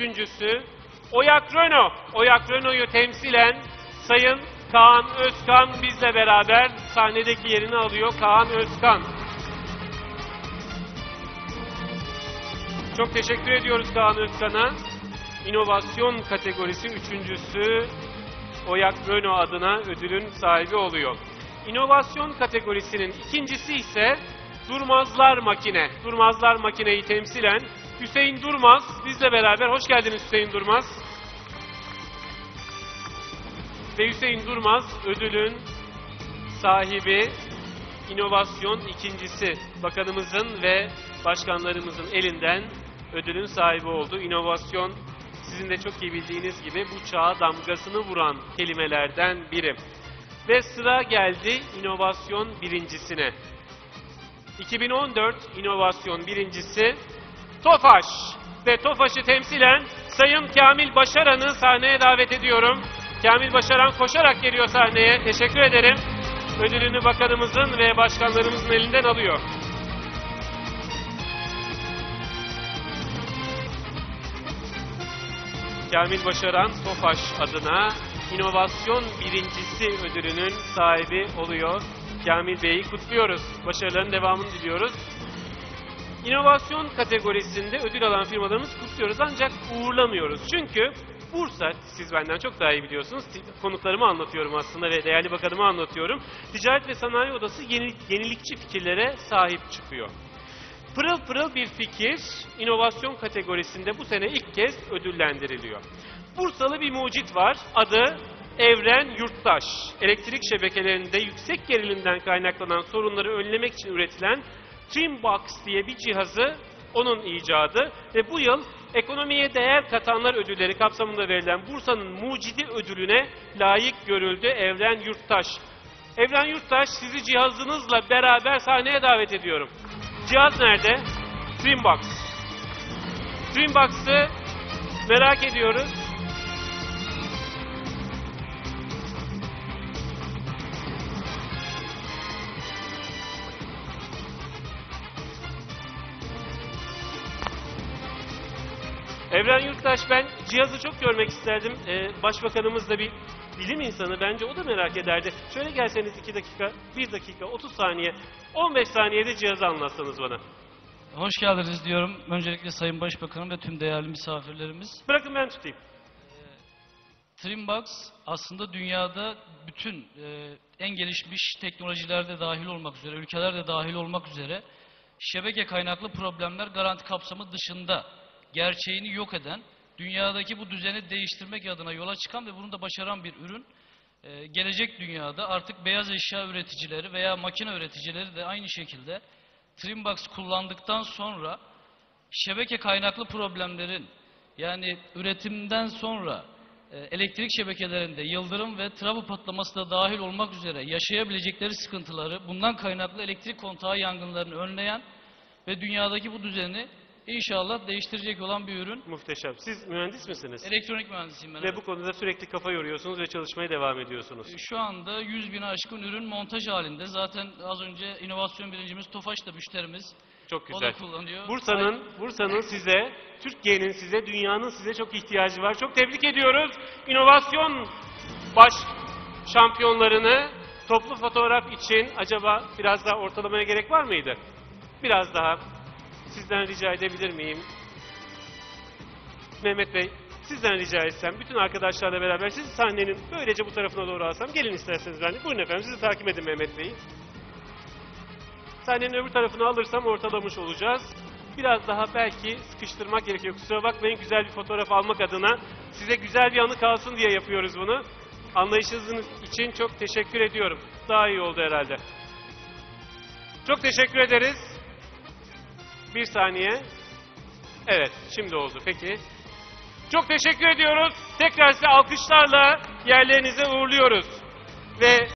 Üçüncüsü Oyak Renault. Oyak Renault'u temsilen Sayın Kaan Özkan bizle beraber sahnedeki yerini alıyor. Kaan Özkan. Çok teşekkür ediyoruz Kaan Özkan'a. İnovasyon kategorisi üçüncüsü Oyak Renault adına ödülün sahibi oluyor. İnovasyon kategorisinin ikincisi ise Durmazlar Makine. Durmazlar Makine'yi temsilen Hüseyin Durmaz bizle beraber. Hoş geldiniz Hüseyin Durmaz. Ve Hüseyin Durmaz ödülün sahibi inovasyon ikincisi. Bakanımızın ve başkanlarımızın elinden ödülün sahibi oldu. İnovasyon sizin de çok iyi bildiğiniz gibi bu çağa damgasını vuran kelimelerden biri. Ve sıra geldi inovasyon birincisine. 2014 inovasyon birincisi TOFAŞ ve TOFAŞ'ı temsilen Sayın Kamil Başaran'ı sahneye davet ediyorum. Kamil Başaran koşarak geliyor sahneye. Teşekkür ederim. Ödülünü bakanımızın ve başkanlarımızın elinden alıyor. Kamil Başaran TOFAŞ adına inovasyon birincisi ödülünün sahibi oluyor. Kamil Bey'i kutluyoruz. Başarıların devamını diliyoruz. İnovasyon kategorisinde ödül alan firmalarımızı kutluyoruz ancak uğurlamıyoruz. Çünkü Bursa, siz benden çok daha iyi biliyorsunuz, konuklarımı anlatıyorum aslında ve değerli bakanımı anlatıyorum. Ticaret ve Sanayi Odası yeni, yenilikçi fikirlere sahip çıkıyor. Pırıl pırıl bir fikir inovasyon kategorisinde bu sene ilk kez ödüllendiriliyor. Bursalı bir mucit var. Adı Evren Yurttaş. Elektrik şebekelerinde yüksek gerilimden kaynaklanan sorunları önlemek için üretilen Trimbox diye bir cihazı onun icadı ve bu yıl ekonomiye değer katanlar ödülleri kapsamında verilen Bursa'nın mucidi ödülüne layık görüldü Evren Yurttaş. Evren Yurttaş sizi cihazınızla beraber sahneye davet ediyorum. Cihaz nerede? Dreambox. Dreambox'ı merak ediyoruz. Evren Yurttaş ben cihazı çok görmek isterdim. Ee, Başbakanımız da bir bilim insanı bence o da merak ederdi. Şöyle gelseniz 2 dakika, 1 dakika, 30 saniye, 15 saniyede cihazı anlatsanız bana. Hoş geldiniz diyorum. Öncelikle Sayın Başbakanım ve tüm değerli misafirlerimiz. Bırakın ben tutayım. Trimbox aslında dünyada bütün e, en gelişmiş teknolojilerde dahil olmak üzere, ülkelerde dahil olmak üzere şebeke kaynaklı problemler garanti kapsamı dışında gerçeğini yok eden, dünyadaki bu düzeni değiştirmek adına yola çıkan ve bunu da başaran bir ürün. E, gelecek dünyada artık beyaz eşya üreticileri veya makine üreticileri de aynı şekilde Trimbox kullandıktan sonra şebeke kaynaklı problemlerin yani üretimden sonra e, elektrik şebekelerinde yıldırım ve trafo patlaması da dahil olmak üzere yaşayabilecekleri sıkıntıları bundan kaynaklı elektrik kontağı yangınlarını önleyen ve dünyadaki bu düzeni inşallah değiştirecek olan bir ürün. Muhteşem. Siz mühendis misiniz? Elektronik mühendisiyim ben. Ve evet. bu konuda sürekli kafa yoruyorsunuz ve çalışmaya devam ediyorsunuz. Şu anda 100 bine aşkın ürün montaj halinde. Zaten az önce inovasyon birincimiz Tofaş da müşterimiz. Çok O güzel. da kullanıyor. Bursa'nın, Bursa'nın size, Türkiye'nin size, dünyanın size çok ihtiyacı var. Çok tebrik ediyoruz. İnovasyon baş şampiyonlarını toplu fotoğraf için acaba biraz daha ortalamaya gerek var mıydı? Biraz daha sizden rica edebilir miyim? Mehmet Bey, sizden rica etsem, bütün arkadaşlarla beraber sizi sahnenin böylece bu tarafına doğru alsam, gelin isterseniz ben de. Buyurun efendim, sizi takip edin Mehmet Bey'i. Sahnenin öbür tarafını alırsam ortalamış olacağız. Biraz daha belki sıkıştırmak gerekiyor. Kusura bakmayın güzel bir fotoğraf almak adına. Size güzel bir anı kalsın diye yapıyoruz bunu. Anlayışınız için çok teşekkür ediyorum. Daha iyi oldu herhalde. Çok teşekkür ederiz. Bir saniye. Evet, şimdi oldu. Peki. Çok teşekkür ediyoruz. Tekrar size alkışlarla yerlerinize uğurluyoruz. Ve